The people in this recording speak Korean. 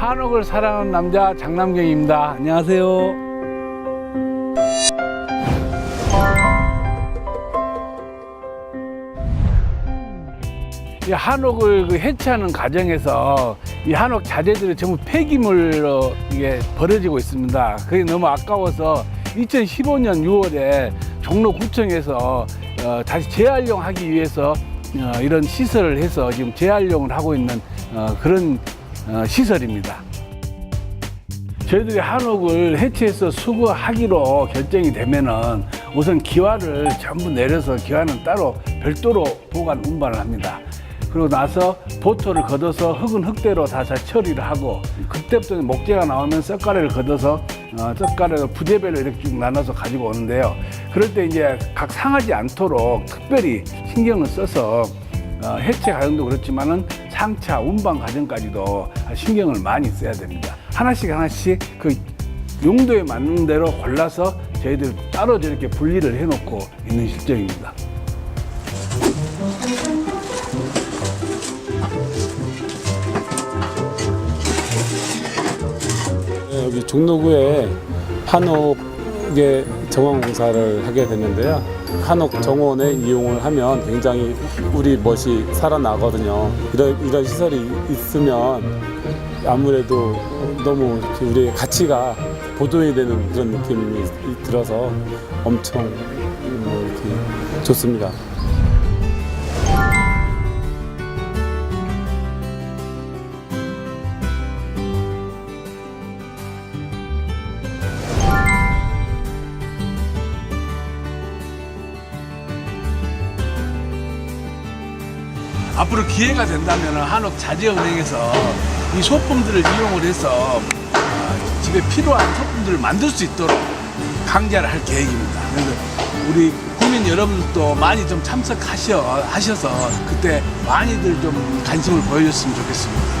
한옥을 사랑하는 남자 장남경입니다. 안녕하세요. 이 한옥을 그 해체하는 과정에서 이 한옥 자재들이 전부 폐기물로 이게 버려지고 있습니다. 그게 너무 아까워서 2015년 6월에 종로구청에서 어, 다시 재활용하기 위해서 어, 이런 시설을 해서 지금 재활용을 하고 있는 어, 그런 어, 시설입니다. 저희들이 한옥을 해체해서 수거하기로 결정이 되면은 우선 기와를 전부 내려서 기와는 따로 별도로 보관 운반을 합니다. 그리고 나서 보토를 걷어서 흙은 흙대로 다 잘 처리를 하고 그때부터 목재가 나오면 썩가래를 걷어서 어, 썩가래를 부대별로 이렇게 쭉 나눠서 가지고 오는데요. 그럴 때 이제 각 상하지 않도록 특별히 신경을 써서 어, 해체 과정도 그렇지만은 상차 운반 과정까지도 신경을 많이 써야 됩니다. 하나씩 하나씩 그 용도에 맞는 대로 골라서 저희들 따로 저렇게 분리를 해놓고 있는 실정입니다. 네, 여기 종로구에 한옥의 정원 공사를 하게 됐는데요. 한옥 정원에 이용을 하면 굉장히 우리 멋이 살아나거든요. 이런 이런 시설이 있으면 아무래도 너무 우리의 가치가 보존이 되는 그런 느낌이 들어서 엄청 뭐 이렇게 좋습니다. 앞으로 기회가 된다면 한옥 자재은행에서 이 소품들을 이용을 해서 어, 집에 필요한 소품들을 만들 수 있도록 강좌를 할 계획입니다. 그래서 우리 국민 여러분들도 많이 좀 참석하셔 하셔서 그때 많이들 좀 관심을 보여줬으면 좋겠습니다.